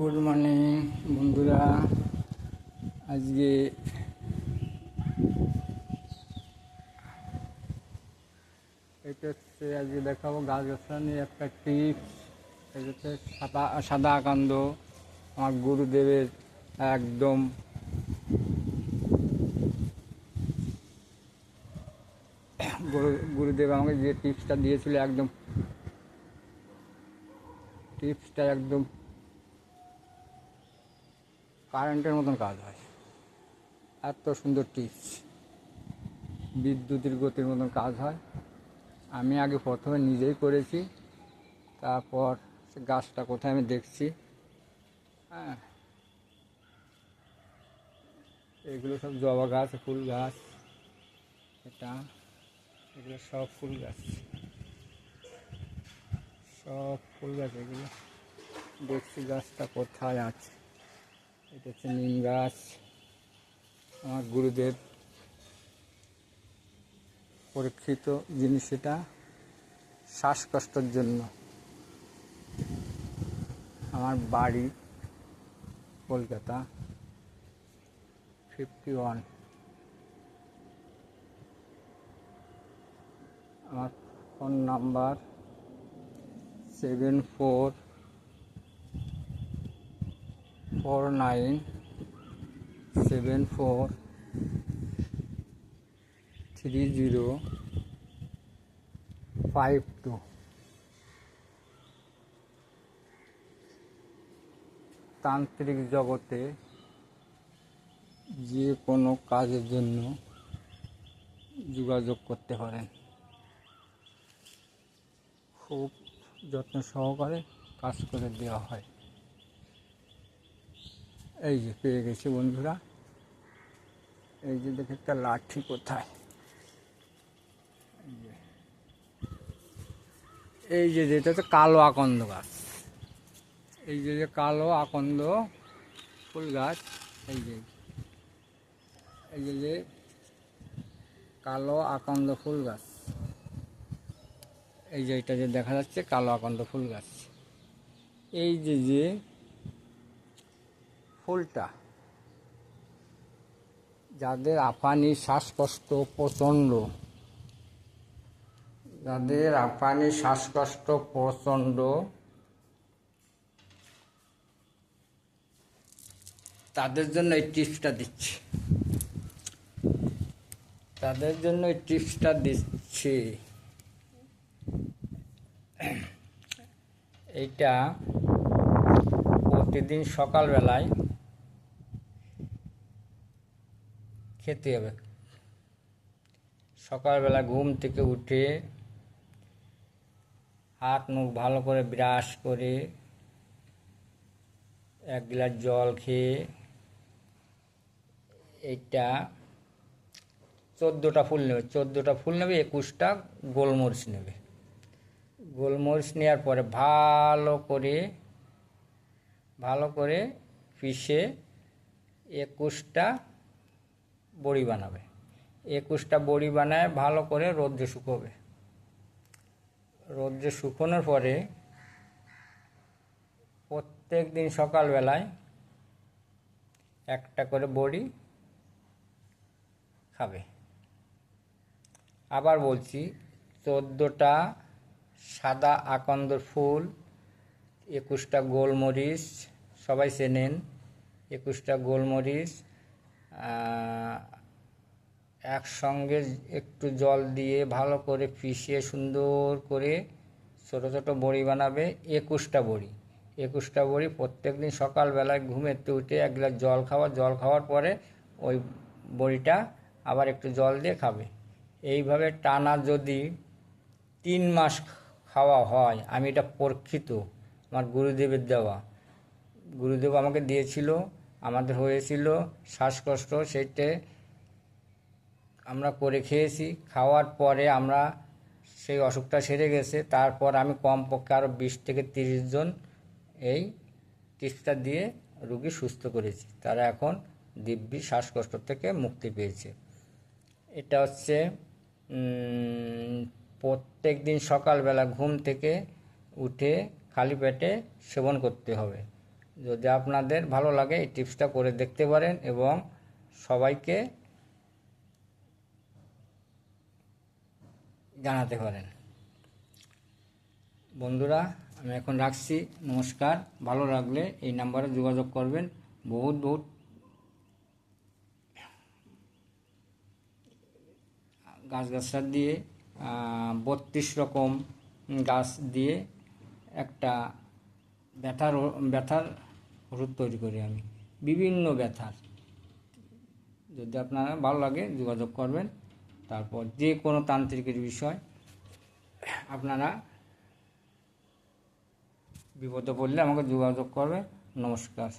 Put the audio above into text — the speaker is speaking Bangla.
গুড মর্নিং, বন্ধুরা। আজকে এটা হচ্ছে আজকে দেখাবো গাছ গাছানি একটা টিপস এটা হচ্ছে সাদা সাদা কান্দ আমার গুরুদেবের একদম গুরু, গুরুদেব আমাকে যে টিপসটা দিয়েছিল, একদম টিপসটা একদম কারেন্টের মতন কাজ হয়। এত সুন্দর টিপস। বিদ্যুতের গতির মতন কাজ হয়। আমি আগে প্রথমে নিজেই করেছি, তারপর গাছটা কোথায় আমি দেখছি। হ্যাঁ। এগুলো সব জবা গাছ, ফুল গাছ। এটা, এগুলো সব ফুল গাছ। সব ফুল গাছ এগুলো। দেখছি গাছটা কোথায় আছে। এটা হচ্ছে নিম গাছ। আমার গুরুদেব পরীক্ষিত জিনিস এটা, শ্বাসকষ্টের জন্য। আমার বাড়ি কলকাতা ফিফটি ওয়ান আমার phone number seven four four nine seven four three zero five two তান্ত্রিক জগতে যে কোনো কাজের জন্য যোগাযোগ করতে পারেন। খুব যত্ন সহকারে কাজ করে দেওয়া হয়। এই যে পেয়ে গেছি বন্ধুরা। এই যে দেখে একটা লাঠি কোথায়? এই যে- যেটা হচ্ছে কালো আকন্দ গাছ। এই যে যে কালো আকন্দ ফুল গাছ, এই যে। এই যে যে কালো আকন্দ ফুল গাছ। এই যে এটা যে দেখা যাচ্ছে, কালো আকন্দ ফুল গাছ। এই যে যে ফুলটা। যাদের আপানি শ্বাসকষ্ট প্রচণ্ড। যাদের আপানি শ্বাসকষ্ট প্রচণ্ড। তাদের জন্য এই টিপসটা দিচ্ছি। তাদের জন্য এই টিপসটা দিচ্ছি। এইটা প্রতিদিন সকালবেলায় খেতে হবে। সকালবেলা ঘুম থেকে উঠে হাত মুখ ভালো করে ব্রাশ করে এক গ্লাস জল খেয়ে এইটা চোদ্দোটা ফুল নেবে। চোদ্দোটা ফুল নেবে, একুশটা গোলমরিচ নেবে। গোলমরিচ নেওয়ার পরে ভালো করে ভালো করে পিষে একুশটা বড়ি বানাবে। একুশটা বড়ি বানায় ভালো করে রোদ্রে শুকোবে। রোদ্রে শুকোনোর পরে প্রত্যেক দিন সকালবেলায় একটা করে বড়ি খাবে। আবার বলছি, চোদ্দোটা সাদা আকন্দর ফুল, একুশটা গোলমরিচ, সবাই চেনেন, একুশটা গোলমরিচ একসঙ্গে একটু জল দিয়ে ভালো করে পিষিয়ে সুন্দর করে ছোট ছোট বড়ি বানাবে, একুশটা বড়ি। একুশটা বড়ি প্রত্যেক দিন সকালবেলায় ঘুমেতে উঠে এক গ্লাস জল খাওয়া, জল খাওয়ার পরে ওই বড়িটা আবার একটু জল দিয়ে খাবে। এইভাবে টানা যদি তিন মাস খাওয়া হয়, আমি এটা পরীক্ষিত, আমার গুরুদেবের দেওয়া। গুরুদেব আমাকে দিয়েছিল আমাদের হয়েছিল শ্বাসকষ্ট সেইটে আমরা করে খেয়েছি। খাওয়ার পরে আমরা সেই অসুখটা সেরে গেছে। তারপর আমি কমপক্ষে আরও বিশ থেকে তিরিশ জন এই টিপসটা দিয়ে রুগী সুস্থ করেছি। তারা এখন দিব্যি শ্বাসকষ্ট থেকে মুক্তি পেয়েছে। এটা হচ্ছে প্রত্যেক দিন সকালবেলা ঘুম থেকে উঠে খালি পেটে সেবন করতে হবে। যদি আপনাদের ভালো লাগে এই টিপসটা করে দেখতে পারেন এবং সবাইকে জানাতে পারেন। বন্ধুরা, আমি এখন রাখছি। নমস্কার। ভালো লাগলে এই নাম্বারে যোগাযোগ করবেন। বহুত বহুত গাছগাছরা দিয়ে বত্রিশ রকম গাছ দিয়ে একটা ব্যথার ব্যথার ওষুধ তৈরি করি আমি। বিভিন্ন ব্যথার। যদি আপনারা ভালো লাগে, যোগাযোগ করবেন। তারপর যে কোনো তান্ত্রিকের বিষয়, আপনারা বিপদে পড়লে আমাকে যোগাযোগ করবে নমস্কার।